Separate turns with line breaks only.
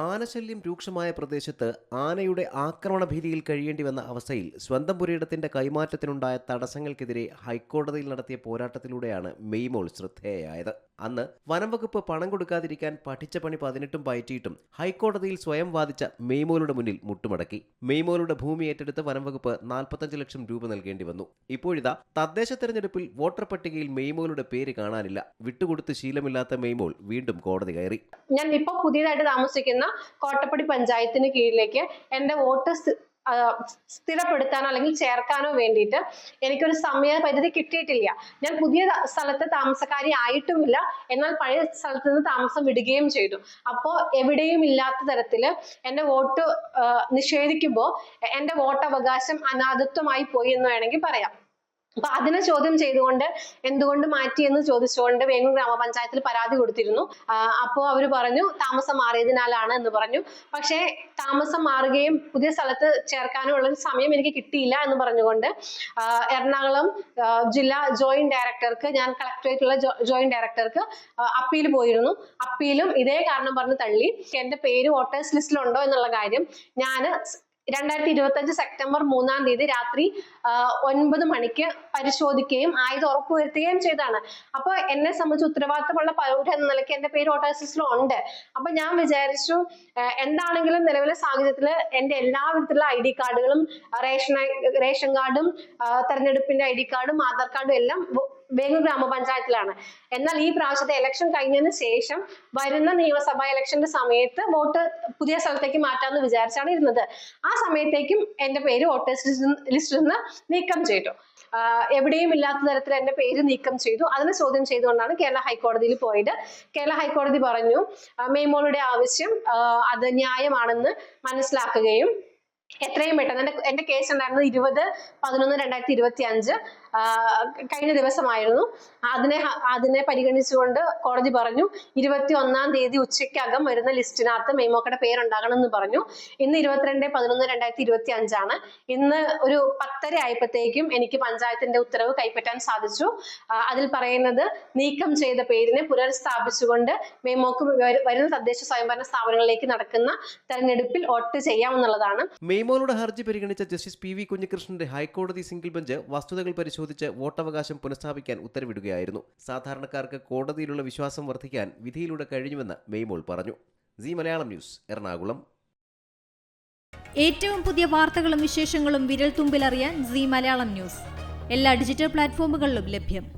ആനശല്യം രൂക്ഷമായ പ്രദേശത്ത് ആനയുടെ ആക്രമണ ഭീതിയിൽ കഴിയേണ്ടി വന്ന അവസ്ഥയിൽ സ്വന്തം പുരയിടത്തിന്റെ കൈമാറ്റത്തിനുണ്ടായ തടസ്സങ്ങൾക്കെതിരെ ഹൈക്കോടതിയിൽ നടത്തിയ പോരാട്ടത്തിലൂടെയാണ് മെയ്മോൾ ശ്രദ്ധേയായത് അന്ന് വനംവകുപ്പ് പണം കൊടുക്കാതിരിക്കാൻ പഠിച്ച പണി പതിനെട്ടും പയറ്റിയിട്ടും ഹൈക്കോടതിയിൽ സ്വയം വാദിച്ച മെയ്മോലുടെ മുന്നിൽ മുട്ടുമടക്കി. മെയ്മോലുടെ ഭൂമി ഏറ്റെടുത്ത് വനംവകുപ്പ് നാൽപ്പത്തഞ്ച് ലക്ഷം രൂപ നൽകേണ്ടി വന്നു. ഇപ്പോഴിതാ തദ്ദേശ തെരഞ്ഞെടുപ്പിൽ വോട്ടർ പട്ടികയിൽ മെയ്മോലുടെ പേര് കാണാനില്ല. വിട്ടുകൊടുത്ത് ശീലമില്ലാത്ത മെയ്മോൾ വീണ്ടും കോടതി കയറി.
ഞാൻ ഇപ്പോൾ പുതിയതായിട്ട് താമസിക്കുന്ന കോട്ടപ്പടി പഞ്ചായത്തിന് കീഴിലേക്ക് എന്റെ വോട്ട് സ്ഥിരപ്പെടുത്താനോ അല്ലെങ്കിൽ ചേർക്കാനോ വേണ്ടിയിട്ട് എനിക്കൊരു സമയപരിധി കിട്ടിയിട്ടില്ല. ഞാൻ പുതിയ സ്ഥലത്ത് താമസക്കാരി ആയിട്ടുമില്ല. എന്നാൽ പഴയ സ്ഥലത്ത് നിന്ന് താമസം വിടുകയും ചെയ്തു. അപ്പോൾ എവിടെയും ഇല്ലാത്ത തരത്തിൽ എന്റെ വോട്ട് നിഷേധിക്കുമ്പോൾ എന്റെ വോട്ടവകാശം അനാഥത്വമായി പോയി എന്ന് വേണമെങ്കിൽ പറയാം. അപ്പൊ അതിനെ ചോദ്യം ചെയ്തുകൊണ്ട് എന്തുകൊണ്ട് മാറ്റി എന്ന് ചോദിച്ചുകൊണ്ട് വേങ്ങൂർ ഗ്രാമപഞ്ചായത്തിൽ പരാതി കൊടുത്തിരുന്നു. അപ്പോൾ അവർ പറഞ്ഞു താമസം മാറിയതിനാലാണ് എന്ന് പറഞ്ഞു. പക്ഷേ താമസം മാറുകയും പുതിയ സ്ഥലത്ത് ചേർക്കാനുള്ള ഒരു സമയം എനിക്ക് കിട്ടിയില്ല എന്ന് പറഞ്ഞുകൊണ്ട് എറണാകുളം ജില്ലാ ജോയിന്റ് ഡയറക്ടർക്ക് ഞാൻ കളക്ടറേറ്റുള്ള ജോയിന്റ് ഡയറക്ടർക്ക് അപ്പീൽ പോയിരുന്നു. അപ്പീലും ഇതേ കാരണം പറഞ്ഞ് തള്ളി. എന്റെ പേര് വോട്ടേഴ്സ് ലിസ്റ്റിലുണ്ടോ എന്നുള്ള കാര്യം ഞാൻ രണ്ടായിരത്തി ഇരുപത്തി അഞ്ച് സെപ്റ്റംബർ മൂന്നാം തീയതി രാത്രി ഒൻപത് മണിക്ക് പരിശോധിക്കുകയും ആയത് ഉറപ്പുവരുത്തുകയും ചെയ്താണ് അപ്പൊ എന്നെ സംബന്ധിച്ച് ഉത്തരവാദിത്തമുള്ള പൗരൻ എന്ന നിലയ്ക്ക് എന്റെ പേര് വോട്ടർ ലിസ്റ്റിലും ഉണ്ട് അപ്പൊ ഞാൻ വിചാരിച്ചു എന്താണെങ്കിലും നിലവിലെ സാഹചര്യത്തിൽ എന്റെ എല്ലാ വിധത്തിലുള്ള ഐ ഡി കാർഡുകളും റേഷൻ റേഷൻ കാർഡും തെരഞ്ഞെടുപ്പിന്റെ ഐ ഡി കാർഡും ആധാർ കാർഡും എല്ലാം വ- വേങ്ങൂർ ഗ്രാമപഞ്ചായത്തിലാണ്. എന്നാൽ ഈ പ്രാവശ്യത്തെ ഇലക്ഷൻ കഴിഞ്ഞതിന് ശേഷം വരുന്ന നിയമസഭാ ഇലക്ഷന്റെ സമയത്ത് വോട്ട് പുതിയ സ്ഥലത്തേക്ക് മാറ്റാമെന്ന് വിചാരിച്ചാണ് ഇരുന്നത്. ആ സമയത്തേക്കും എന്റെ പേര് വോട്ടേഴ്സ് ലിസ്റ്റിൽ നിന്ന് നീക്കം ചെയ്തു. എവിടെയും ഇല്ലാത്ത തരത്തിൽ എന്റെ പേര് നീക്കം ചെയ്തു. അതിനെ ചോദ്യം ചെയ്തുകൊണ്ടാണ് കേരള ഹൈക്കോടതിയിൽ പോയത്. കേരള ഹൈക്കോടതി പറഞ്ഞു മേമോളുടെ ആവശ്യം അത് ന്യായമാണെന്ന് മനസ്സിലാക്കുകയും എത്രയും പെട്ടെന്ന്. എന്റെ എന്റെ കേസ് ഉണ്ടായിരുന്നത് ഇരുപത് പതിനൊന്ന് രണ്ടായിരത്തി ഇരുപത്തി അഞ്ച് കഴിഞ്ഞ ദിവസമായിരുന്നു. അതിനെ അതിനെ പരിഗണിച്ചുകൊണ്ട് കോടതി പറഞ്ഞു ഇരുപത്തി ഒന്നാം തീയതി ഉച്ചയ്ക്കകം വരുന്ന ലിസ്റ്റിനകത്ത് മെയ്മോക്കയുടെ പേരുണ്ടാകണം എന്ന് പറഞ്ഞു. ഇന്ന് ഇരുപത്തിരണ്ട് പതിനൊന്ന് രണ്ടായിരത്തി ഇരുപത്തി അഞ്ചാണ് ഇന്ന് ഒരു പത്തര ആയപ്പോഴത്തേക്കും എനിക്ക് പഞ്ചായത്തിന്റെ ഉത്തരവ് കൈപ്പറ്റാൻ സാധിച്ചു. അതിൽ പറയുന്നത് നീക്കം ചെയ്ത പേരിനെ പുനർസ്ഥാപിച്ചുകൊണ്ട് മെയ്മോക്ക് വരു- വരുന്ന തദ്ദേശ സ്വയംഭരണ സ്ഥാപനങ്ങളിലേക്ക് നടക്കുന്ന തെരഞ്ഞെടുപ്പിൽ വോട്ട് ചെയ്യാമെന്നുള്ളതാണ്
മെയ്മോളുടെ ഹർജി പരിഗണിച്ച ജസ്റ്റിസ് പി വി കുഞ്ഞികൃഷ്ണന്റെ ഹൈക്കോടതി സിംഗിൾ ബെഞ്ച് വസ്തുതകൾ പരിശോധിച്ച് വോട്ടവകാശം പുനഃസ്ഥാപിക്കാൻ ഉത്തരവിടുകയായിരുന്നു. സാധാരണക്കാർക്ക് കോടതിയിലുള്ള വിശ്വാസം വർദ്ധിക്കാൻ വിധിയിലൂടെ കഴിഞ്ഞുവെന്ന് മെയ്മോൾ പറഞ്ഞു. Zee Malayalam news Ernakulam.
ഏറ്റവും പുതിയ വാർത്തകളും വിശേഷങ്ങളും വിരൽ തുമ്പിലറിയാൻ സി മലയാളം ന്യൂസ്. എല്ലാ ഡിജിറ്റൽ പ്ലാറ്റ്ഫോമുകളിലും ലഭ്യം.